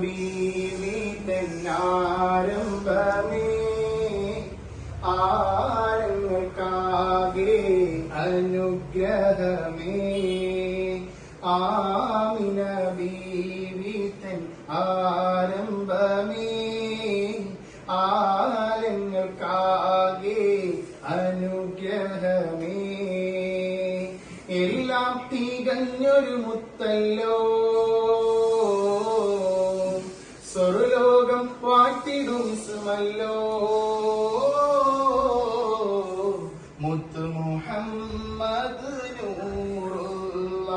ബീവി തന്നാരംഭമേ. ആരങ്ങൾക്കാകെ അനുഗ്രഹമേ. ആമിന ബീവി തൻ ആരംഭമേ. ആരങ്ങൾക്കാകെ അനുഗ്രഹമേ. എല്ലാം തികഞ്ഞൊരു മുത്തല്ലോ. വാറ്റിടും സുമല്ലോ മുത്ത് മുഹമ്മദ് നൂറുള്ള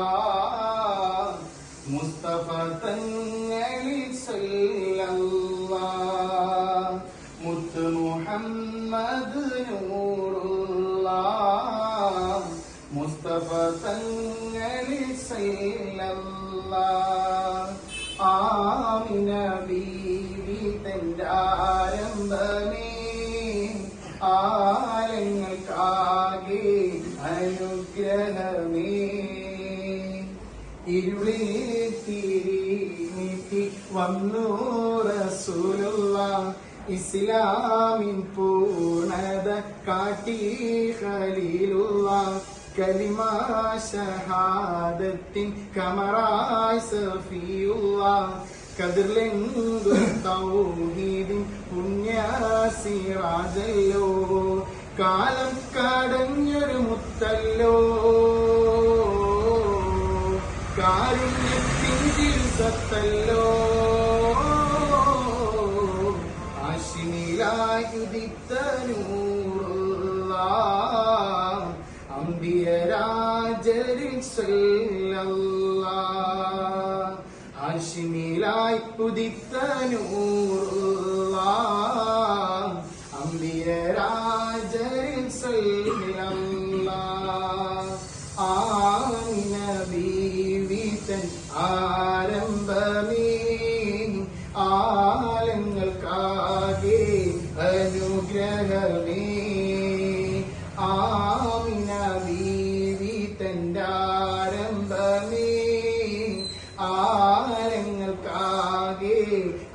മുസ്തഫ തങ്ങളിൽ സല്ലല്ലാ മുത്ത് മുഹമ്മദ് നൂറുള്ള മുസ്തഫ തങ്ങളിൽ സല്ലല്ലാ ആമിന ബീവി തന്റെ ആരംഭമേ. ആരങ്ങൾക്കാകെ അനുഗ്രഹമേ. ഇരുളിൽ തിരി നീട്ടി വന്നു റസൂലുള്ള ഇസ്ലാമിൻ പൂർണത കാട്ടി ഖലീലുള്ള കലിമ ഷഹാദത്തിൻ കമറായി സഫിയുള്ള കതിർലെങ്കും തൗഹീദിൻ പുണ്യസിറാജല്ലോ കാലം കടഞ്ഞൊരു മുത്തല്ലോ കാരുണ്യത്തിൻ സത്തല്ലോ ആശിനിലായുദിത്ത നൂറുള്ള സല്ലല്ലാ. ആശിമിലായി ഉദിത്ത അമ്പിയരാജരിൽ ആനബീവിതൻ ആരംഭമേ ആലങ്ങൾക്കാകെ അനുഗ്രഹമേ.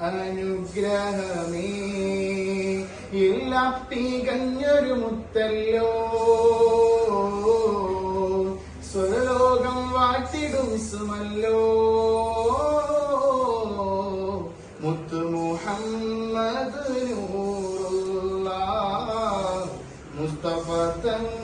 അനുഗ്രഹമേ. എല്ലാം തികഞ്ഞൊരു മുത്തല്ലോ. സ്വലോകം വാട്ടിടും സുമല്ലോ. മുത്തു മുഹമ്മദ് നൂറുള്ള മുസ്തഫ തങ്ങളിൽ